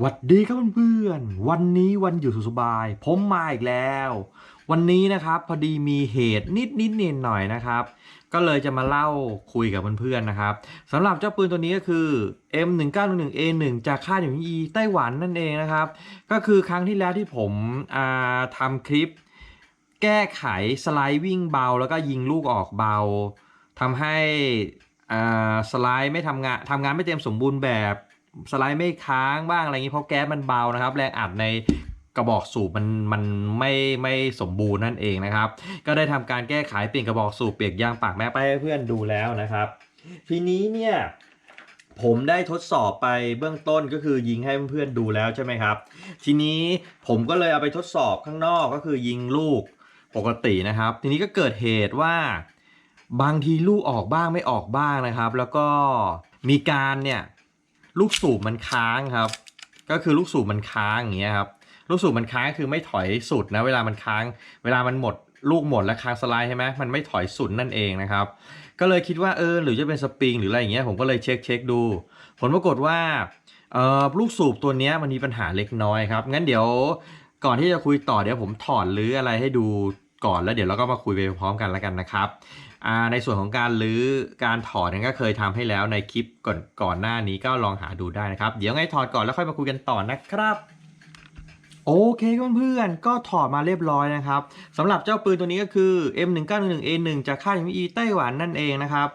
หวัดดีครับเพื่อนๆ วันนี้วันหยุดสุสบาย ผมมาอีกแล้ว วันนี้นะครับพอดีมีเหตุนิดนิดเนหน่อยๆนะครับ ก็เลยจะมาเล่าคุยกับเพื่อนๆนะครับสำหรับเจ้าปืนตัวนี้ก็คือ M1911A1 จากค่ายอยู่ที่ไต้หวันนั่นเองนะครับ ก็คือครั้งที่แล้วที่ผมทำคลิป แก้ไขสไลด์วิ่งเบา แล้วก็ยิงลูกออกเบาทำให้สไลด์ไม่ทำงานทำงานไม่เต็มสมบูรณ์แบบ สไลด์ไม่ค้างบ้างอะไรอย่างนี้เพราะแก๊สมันเบานะครับ แรงอัดในกระบอกสูบมันมันไม่ไม่สมบูรณ์นั่นเองนะครับ ก็ได้ทำการแก้ไขเปลี่ยนกระบอกสูบเปลี่ยนยางปากแม่ไปให้เพื่อนดูแล้วนะครับ ทีนี้เนี่ยผมได้ทดสอบไปเบื้องต้นก็คือยิงให้เพื่อนๆดูแล้วใช่ไหมครับ ทีนี้ผมก็เลยเอาไปทดสอบข้างนอกก็คือยิงลูกปกตินะครับ ทีนี้ก็เกิดเหตุว่าบางทีลูกออกบ้างไม่ออกบ้างนะครับ แล้วก็มีการเนี่ย ลูกสูบมันค้างครับ ก็คือลูกสูบมันค้างอย่างเงี้ยครับลูกสูบมันค้างคือไม่ถอยสุดนะเวลามันค้าง เวลามันหมดลูกหมดแล้วค้างสไลด์ใช่ไหมมันไม่ถอยสุดนั่นเองนะครับ ก็เลยคิดว่าเออหรือจะเป็นสปริงหรืออะไรอย่างเงี้ยผมก็เลยเช็คเช็คดู ผลปรากฏว่าเออลูกสูบตัวนี้มันมีปัญหาเล็กน้อยครับ งั้นเดี๋ยวก่อนที่จะคุยต่อเดี๋ยวผมถอดหรืออะไรให้ดูก่อนแล้วเดี๋ยวเราก็มาคุยไปพร้อมกันแล้วกันนะครับในส่วนของการรื้อการถอดนี่ยก็เคยทำให้แล้วในคลิปก่อนก่อนหน้านี้ก็ลองหาดูได้นะครับ เดี๋ยวไงถอดก่อนแล้วค่อยมาคุยกันต่อนะครับโอเคเพื่อนๆก็ถอดมาเรียบร้อยนะครับสำหรับเจ้าปืนตัวนี้ก็คือ M1911A1 จากค่ายมิอีไต้หวันนั่นเองนะครับ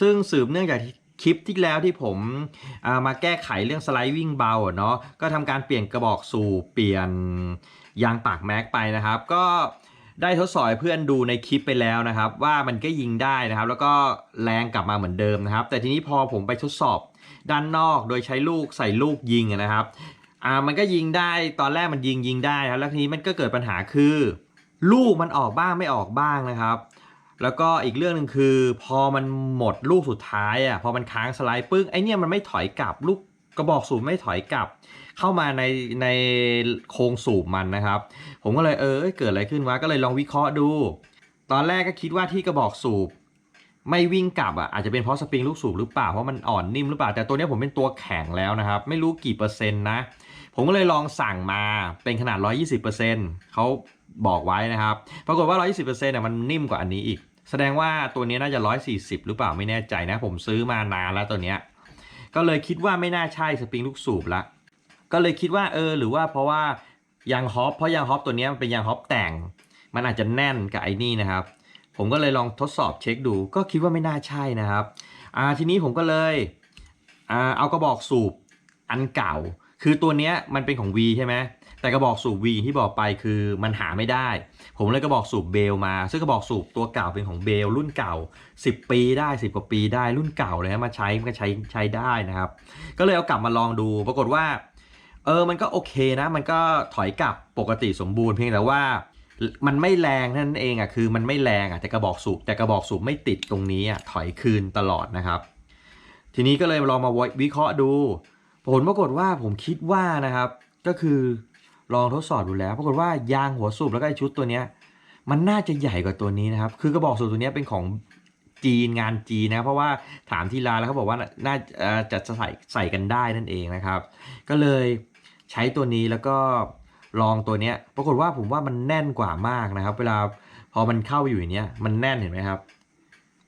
ซึ่งสืบเนื่องจากคลิปที่แล้วที่ผมามาแก้ไขเรื่องสไลด์วิ่งเบาเนาะก็ทำการเปลี่ยนกระบอกสูบเปลี่ยนยางปากแม็กไปนะครับ ก็ ได้ทดสอบให้เพื่อนดูในคลิปไปแล้วนะครับ ว่ามันก็ยิงได้นะครับ แล้วก็แรงกลับมาเหมือนเดิมนะครับ แต่ทีนี้พอผมไปทดสอบด้านนอกโดยใช้ลูกใส่ลูกยิงนะครับอ่ามันก็ยิงได้ตอนแรกมันยิงยิงได้ครับแล้วทีนี้มันก็เกิดปัญหาคือ ลูกมันออกบ้างไม่ออกบ้างนะครับ แล้วก็อีกเรื่องหนึ่งคือ พอมันหมดลูกสุดท้ายอะพอมันค้างสไลด์ปึ้งไอเนี่ยมันไม่ถอยกลับลูกกระบอกสูบไม่ถอยกลับ เข้ามาในในโครงสูบมันนะครับ ผมก็เลยเออเกิดอะไรขึ้นวะก็เลยลองวิเคราะห์ดู ตอนแรกก็คิดว่าที่กระบอกสูบไม่วิ่งกลับอะอาจจะเป็นเพราะสปริงลูกสูบหรือเปล่าเพราะมันอ่อนนิ่มหรือเปล่าแต่ตัวนี้ผมเป็นตัวแข็งแล้วนะครับ ไม่รู้กี่เปอร์เซ็นต์นะ ผมก็เลยลองสั่งมาเป็นขนาด 120%เขาบอกไว้นะครับ ปรากฏว่า 120%เนี่ยมันนิ่มกว่าอันนี้อีก แสดงว่าตัวนี้น่าจะ 140 หรือเปล่าไม่แน่ใจนะ ผมซื้อมานานแล้วตัวเนี้ยก็เลยคิดว่าไม่น่าใช่สปริงลูกสูบละ ก็เลยคิดว่าเออหรือว่าเพราะว่ายางฮอปเพราะยางฮอปตัวนี้มันเป็นยางฮอปแต่ง มันอาจจะแน่นกับไอ้นี่นะครับ ผมก็เลยลองทดสอบเช็คดู ก็คิดว่าไม่น่าใช่นะครับอ่าทีนี้ผมก็เลยอ่าเอากระบอกสูบอันเก่า คือตัวนี้มันเป็นของ V ใช่ไหมแต่กระบอกสูบ V ที่บอกไปคือมันหาไม่ได้ ผมเลยกระบอกสูบเบลมา ซึ่งกระบอกสูบตัวเก่าเป็นของเบลรุ่นเก่า 10 ปีได้ 10 กว่าปีได้รุ่นเก่าเลยนะมาใช้มันก็ใช้ใช้ได้นะครับ ก็เลยเอากลับมาลองดู ปรากฏว่า เออมันก็โอเคนะ มันก็ถอยกลับปกติสมบูรณ์เพียงแต่ว่า มันไม่แรงนั่นเองอะคือมันไม่แรงอะแต่กระบอกสูบแต่กระบอกสูบไม่ติดตรงนี้อะถอยคืนตลอดนะครับ ทีนี้ก็เลยลองมาวิเคราะห์ดู ผลปรากฏว่าผมคิดว่านะครับ ก็คือลองทดสอบดูแล้วปรากฏว่ายางหัวสูบแล้วก็ชุดตัวเนี้ยมันน่าจะใหญ่กว่าตัวนี้นะครับ คือกระบอกสูบตัวเนี้ยเป็นของจีนงานจีนนะเพราะว่าถามที่ร้านแล้วเขาบอกว่าน่าเอ่อจะใส่ใส่กันได้นั่นเองนะครับ ก็เลย ใช้ตัวนี้แล้วก็ลองตัวเนี้ย ปรากฏว่าผมว่ามันแน่นกว่ามากนะครับ เวลาพอมันเข้าอยู่อย่างเนี้ยมันแน่นเห็นไหมครับ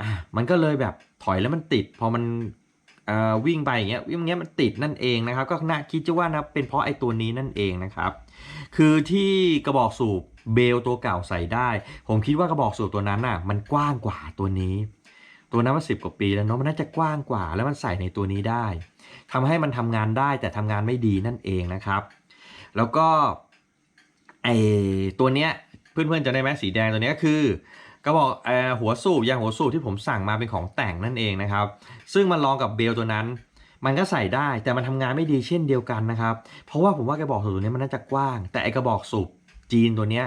อะมันก็เลยแบบถอยแล้วมันติด พอมันวิ่งไปอย่างเงี้ยวิ่งอย่างเงี้ยมันติดนั่นเองนะครับ ก็น่าคิดจะว่านะเป็นเพราะไอ้ตัวนี้นั่นเองนะครับ คือที่กระบอกสูบเบลตัวเก่าใส่ได้ ผมคิดว่ากระบอกสูบตัวนั้นน่ะมันกว้างกว่าตัวนี้ ตัวนั้นมันสิบกว่าปีแล้วเนาะมันน่าจะกว้างกว่า แล้วมันใส่ในตัวนี้ได้ทำให้มันทำงานได้แต่ทำงานไม่ดีนั่นเองนะครับ แล้วก็ไอตัวเนี้ยเพื่อนๆจะได้ไหมสีแดงตัวเนี้ยคือ ก็บอกอหัวสูบยางหัวสูบที่ผมสั่งมาเป็นของแต่งนั่นเองนะครับ ซึ่งมันลองกับเบลตัวนั้นมันก็ใส่ได้แต่มันทำงานไม่ดีเช่นเดียวกันนะครับ เพราะว่าผมว่ากระบอกสูบตัวนี้มันน่าจะกว้าง แต่ไอกระบอกสูบจีนตัวเนี้ย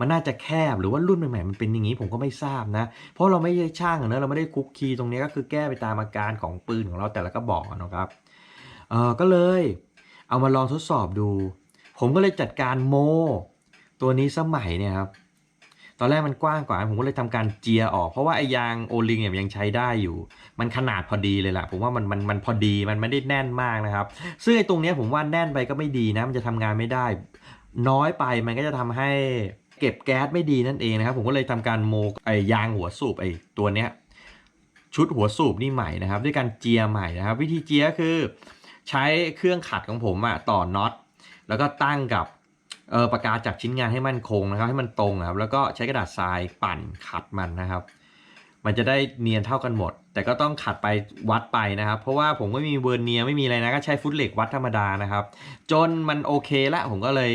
มันน่าจะแคบหรือว่ารุ่นใหม่ๆมันเป็นอย่างนี้ผมก็ไม่ทราบนะ เพราะเราไม่ได้ช่างเนอะเราไม่ได้คุกคีตรงนี้ก็คือแก้ไปตามอาการของปืนของเราแต่ละกระบอกนะครับเออก็เลยเอามาลองทดสอบดู ผมก็เลยจัดการโม ตัวนี้สมัยเนี่ยครับตอนแรกมันกว้างกว่าผมก็เลยทำการเจียออก เพราะว่าไอ้ยางโอลิงเนี่ยยังใช้ได้อยู่ มันขนาดพอดีเลยแหละผมว่ามันมันมันพอดีมันไม่ได้แน่นมากนะครับ ซึ่งไอ้ตรงเนี้ยผมว่าแน่นไปก็ไม่ดีนะ มันจะทำงานไม่ได้ น้อยไปมันก็จะทำให้ เก็บแก๊สไม่ดีนั่นเองนะครับ ผมก็เลยทำการโมไอยางหัวสูบไอ้ตัวเนี้ยชุดหัวสูบนี่ใหม่นะครับ ด้วยการเจียใหม่นะครับ วิธีเจียคือใช้เครื่องขัดของผมอะต่อน็อตแล้วก็ตั้งกับเออปากกาจับชิ้นงานให้มั่นคงนะครับ ให้มันตรงนะครับ แล้วก็ใช้กระดาษทรายปั่นขัดมันนะครับ มันจะได้เนียนเท่ากันหมด แต่ก็ต้องขัดไปวัดไปนะครับ เพราะว่าผมไม่มีเวอร์เนียไม่มีอะไรนะก็ใช้ฟุตเหล็กวัดธรรมดานะครับ จนมันโอเคละผมก็เลย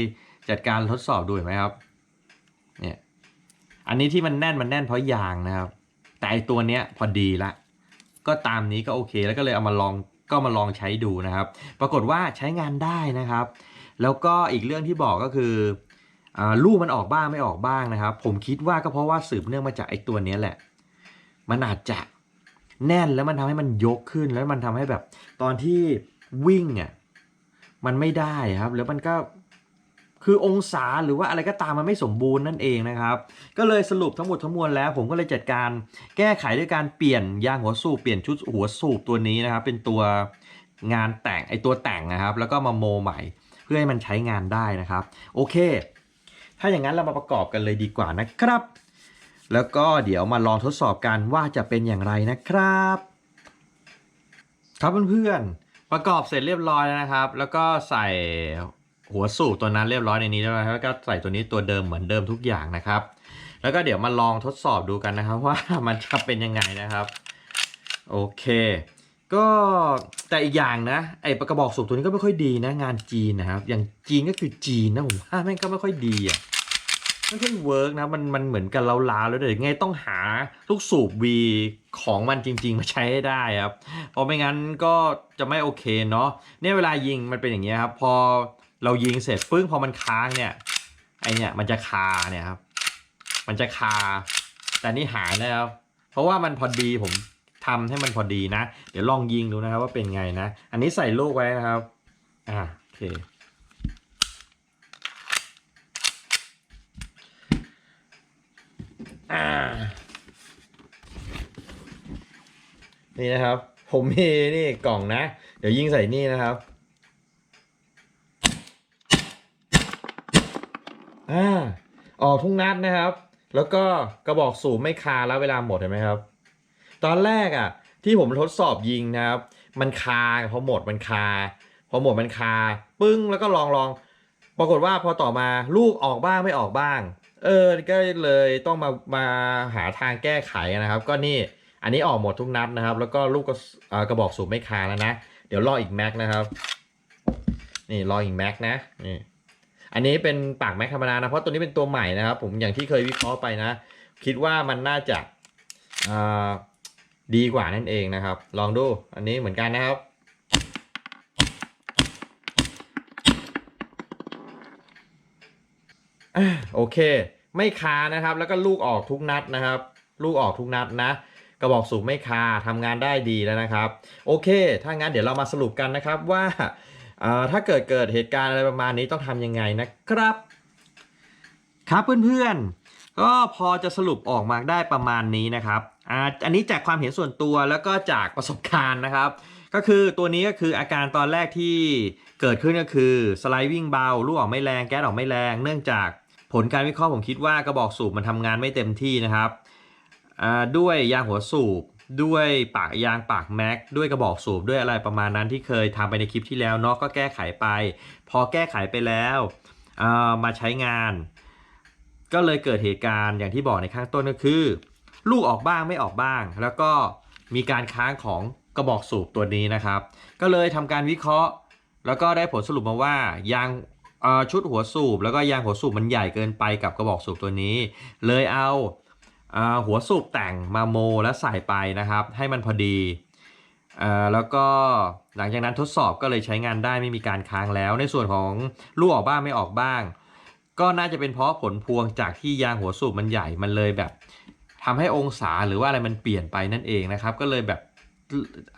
จัดการทดสอบดูไหมครับ เนี่ยอันนี้ที่มันแน่นมันแน่นเพราะยางนะครับ แต่ตัวเนี้ยพอดีละ ก็ตามนี้ก็โอเค แล้วก็เลยเอามาลองก็มาลองใช้ดูนะครับ ปรากฏว่าใช้งานได้นะครับ แล้วก็อีกเรื่องที่บอกก็คืออลูกมันออกบ้างไม่ออกบ้างนะครับ ผมคิดว่าก็เพราะว่าสืบเนื่องมาจากไอ้ตัวเนี้ยแหละ มันอาจจะแน่นแล้วมันทำให้มันยกขึ้นแล้วมันทำให้แบบ ตอนที่วิ่งอะมันไม่ได้ครับ แล้วมันก็ คือองศาหรือว่าอะไรก็ตามมันไม่สมบูรณ์นั่นเองนะครับ ก็เลยสรุปทั้งหมดทั้งมวลแล้ว ผมก็เลยจัดการแก้ไขด้วยการเปลี่ยนยางหัวสูบเปลี่ยนชุดหัวสูบตัวนี้นะครับ เป็นตัวงานแต่งไอตัวแต่งนะครับ แล้วก็มาโมใหม่ เพื่อให้มันใช้งานได้นะครับ โอเค ถ้าอย่างนั้นเรามาประกอบกันเลยดีกว่านะครับ แล้วก็เดี๋ยวมาลองทดสอบกันว่าจะเป็นอย่างไรนะครับ ครับเพื่อนๆประกอบเสร็จเรียบร้อยแล้วนะครับ แล้วก็ใส่ หัวสูบตัวนั้นเรียบร้อยในนี้แล้วนะแล้วก็ใส่ตัวนี้ตัวเดิมเหมือนเดิมทุกอย่างนะครับ แล้วก็เดี๋ยวมาลองทดสอบดูกันนะครับ ว่ามันจะเป็นยังไงนะครับ โอเค ก็แต่อีกอย่างนะไอ้กระบอกสูบตัวนี้ก็ไม่ค่อยดีนะงานจีนนะครับ อย่างจีนก็คือจีนนะผมว่าแม่งก็ไม่ค่อยดีอะไม่ค่อยเวิร์กนะมันมันเหมือนกันลาแล้วเดี๋ยวไงต้องหาลูกสูบวีของมันจริง ๆ มาใช้ให้ได้ครับเพราะไม่งั้นก็จะไม่โอเคเนาะเนี่ยเวลายิงมันเป็นอย่างเงี้ยครับ พอ เรายิงเสร็จปึ้งพอมันค้างเนี่ย ไอเนี่ยมันจะคาเนี่ยครับ มันจะคา แต่นี่หายนะครับ เพราะว่ามันพอดีผมทำให้มันพอดีนะ เดี๋ยวลองยิงดูนะครับว่าเป็นไงนะ อันนี้ใส่ลูกไว้นะครับ อ่าโอเค อ่า นี่นะครับ ผมมีนี่กล่องนะ เดี๋ยวยิงใส่นี่นะครับ อ่าออกทุกนัดนะครับ แล้วก็กระบอกสูบไม่คาแล้วเวลาหมดเห็นไหมครับ ตอนแรกอะ ที่ผมทดสอบยิงนะครับ มันคาพอหมดมันคา พอหมดมันคา ปึ้งแล้วก็ลองลองปรากฏว่าพอต่อมาลูกออกบ้างไม่ออกบ้าง เออ ก็เลยต้องมามาหาทางแก้ไขนะครับ ก็นี่อันนี้ออกหมดทุกนัดนะครับ แล้วก็ลูกก็กระบอกสูบไม่คาแล้วนะ เดี๋ยวรออีกแม็กนะครับ นี่รออีกแม็กนะนี่ อันนี้เป็นปากแม็กธรรมดานะเพราะตัวนี้เป็นตัวใหม่นะครับ ผมอย่างที่เคยวิเคราะห์ไปนะ คิดว่ามันน่าจะดีกว่านั่นเองนะครับ ลองดูอันนี้เหมือนกันนะครับอโอเค ไม่คานะครับ แล้วก็ลูกออกทุกนัดนะครับ ลูกออกทุกนัดนะกระบอกสูบไม่คาทำงานได้ดีแล้วนะครับ โอเค ถ้างั้นเดี๋ยวเรามาสรุปกันนะครับว่า ถ้าเกิดเกิดเหตุการณ์อะไรประมาณนี้ต้องทำยังไงนะครับ ครับเพื่อนๆ ก็พอจะสรุปออกมาได้ประมาณนี้นะครับอ,อันนี้จากความเห็นส่วนตัวแล้วก็จากประสบการณ์นะครับ ก็คือตัวนี้ก็คืออาการตอนแรกที่เกิดขึ้นก็คือสไลด์วิ่งเบาลูกออกไม่แรงแก๊สออกไม่แรง เนื่องจากผลการวิเคราะห์ผมคิดว่ากระบอกสูบมันทำงานไม่เต็มที่นะครับด้วยยางหัวสูบ ด้วยปากยางปากแม็กด้วยกระบอกสูบด้วยอะไรประมาณนั้นที่เคยทำไปในคลิปที่แล้วเนาะก็แก้ไขไป พอแก้ไขไปแล้วมาใช้งาน ก็เลยเกิดเหตุการณ์อย่างที่บอกในข้างต้นก็คือ ลูกออกบ้างไม่ออกบ้าง แล้วก็มีการค้างของกระบอกสูบตัวนี้นะครับ ก็เลยทำการวิเคราะห์ แล้วก็ได้ผลสรุปมาว่ายางชุดหัวสูบ แล้วก็ยางหัวสูบมันใหญ่เกินไปกับกระบอกสูบตัวนี้ เลยเอา หัวสูบแต่งมาโมและใส่ไปนะครับ ให้มันพอดีอแล้วก็หลังจากนั้นทดสอบก็เลยใช้งานได้ไม่มีการค้างแล้ว ในส่วนของลูกออกบ้างไม่ออกบ้าง ก็น่าจะเป็นเพราะผลพวงจากที่ยางหัวสูบมันใหญ่มันเลยแบบทำให้องศาหรือว่าอะไรมันเปลี่ยนไปนั่นเองนะครับ ก็เลยแบบ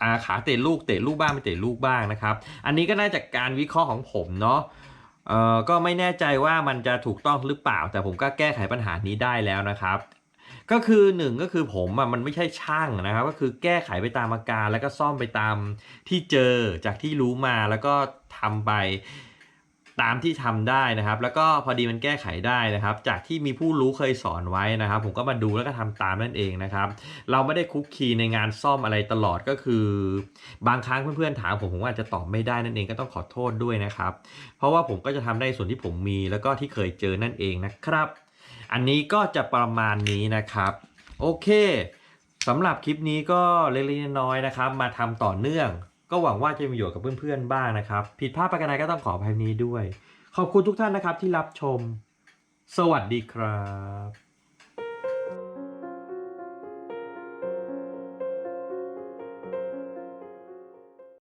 อาขาเตะลูกเตะลูกบ้างไม่เตะลูกบ้างนะครับ อันนี้ก็น่าจะการวิเคราะห์ของผมเนาะก็ไม่แน่ใจว่ามันจะถูกต้องหรือเปล่า แต่ผมก็แก้ไขปัญหานี้ได้แล้วนะครับ ก็คือหนึ่งก็คือผมอะมันไม่ใช่ช่างนะครับก็คือแก้ไขไปตามอาการ แล้วก็ซ่อมไปตามที่เจอจากที่รู้มาแล้วก็ทำไปตามที่ทำได้นะครับ แล้วก็พอดีมันแก้ไขได้นะครับ จากที่มีผู้รู้เคยสอนไว้นะครับ ผมก็มาดูแล้วก็ทำตามนั่นเองนะครับ เราไม่ได้คุกคีในงานซ่อมอะไรตลอดก็คือ บางครั้งเพื่อนๆถามผมผมอาจจะตอบไม่ได้นั่นเองก็ต้องขอโทษด้วยนะครับ เพราะว่าผมก็จะทำได้ส่วนที่ผมมีแล้วก็ที่เคยเจอนั่นเองนะครับ อันนี้ก็จะประมาณนี้นะครับ โอเคสำหรับคลิปนี้ก็เล็กๆน้อยๆนะครับ มาทำต่อเนื่อง ก็หวังว่าจะมีประโยชน์กับเพื่อนๆบ้างนะครับ ผิดพลาดประการใดก็ต้องขออภัยนี้ด้วย ขอบคุณทุกท่านนะครับที่รับชม สวัสดีครับ